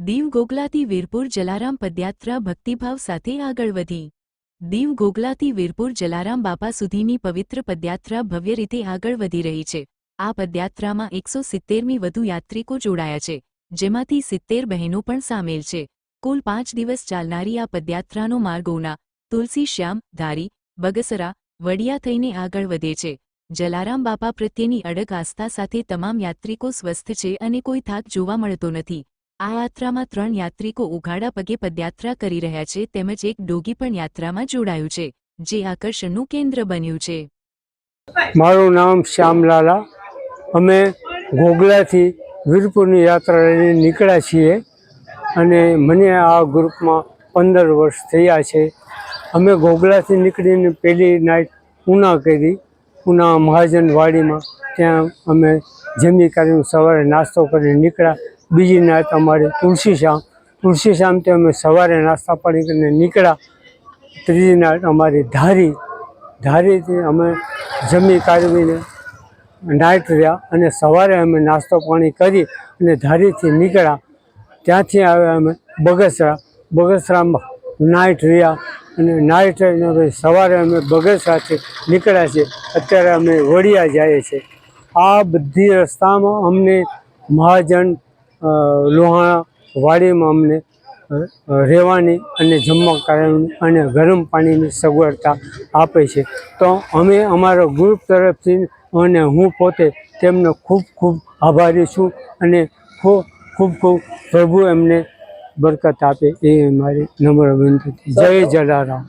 દીવ ગોગલાથી વીરપુર જલારામ પદયાત્રા ભક્તિભાવ સાથે આગળ વધી. દીવ ગોગલાથી વીરપુર જલારામ બાપા સુધીની પવિત્ર પદયાત્રા ભવ્ય રીતે આગળ વધી રહી છે. આ પદયાત્રામાં એકસો સિત્તેરમી વધુ યાત્રિકો જોડાયા છે, જેમાંથી સિત્તેર બહેનો પણ સામેલ છે. કુલ પાંચ દિવસ ચાલનારી આ પદયાત્રાનો માર્ગ ઉના, તુલસી શ્યામ, ધારી, બગસરા, વડિયા થઈને આગળ વધે છે. જલારામ બાપા પ્રત્યેની અડગ આસ્થા સાથે તમામ યાત્રિકો સ્વસ્થ છે અને કોઈ થાક જોવા મળતો નથી. આ યાત્રામાં ત્રણ યાત્રિકો ઉઘાડા પગે પદયાત્રા કરી રહ્યા છે તેમજ એક ડોગી પણ યાત્રામાં જોડાયું છે, જે આકર્ષણનું કેન્દ્ર બન્યું છે. મારું નામ શ્યામલાલા. અમે ઘોઘલાથી વીરપુરની યાત્રા લઈને નીકળ્યા છીએ અને મને આ ગ્રુપમાં પંદર વર્ષ થયા છે. અમે ઘોઘલાથી નીકળીને પહેલી નાઇટ ઉના કરી, ઉના મહાજન વાડીમાં ત્યાં અમે જમી કરીને સવારે નાસ્તો કરીને નીકળ્યા. બીજી નાત અમારી તુલસીશ્યામ તુલસીશ્યામથી અમે સવારે નાસ્તા પાણી કરીને નીકળ્યા. ત્રીજી નાત અમારી ધારી. ધારીથી અમે જમી કાઢવીને નાઇટ રહ્યા અને સવારે અમે નાસ્તો પાણી કરી અને ધારીથી નીકળ્યા. ત્યાંથી આવ્યા અમે બગસરા. બગસરામાં નાઇટ રહ્યા અને નાઇટ રહીને પછી સવારે અમે બગસરાથી નીકળ્યા છીએ. અત્યારે અમે વડિયા જઈએ છીએ આ બધી રસ્તામાં અમને મહાજન લોહાણા વાડીમાં અમને રહેવાની અને જમવા કરવાની અને ગરમ પાણીની સગવડતા આપે છે. તો અમે અમારા ગ્રુપ તરફથી અને હું પોતે તેમનો ખૂબ ખૂબ આભારી છું અને ખૂબ ખૂબ ખૂબ પ્રભુ એમને બરકત આપે એ મારી નમ્ર વિનંતી. જય જલારામ.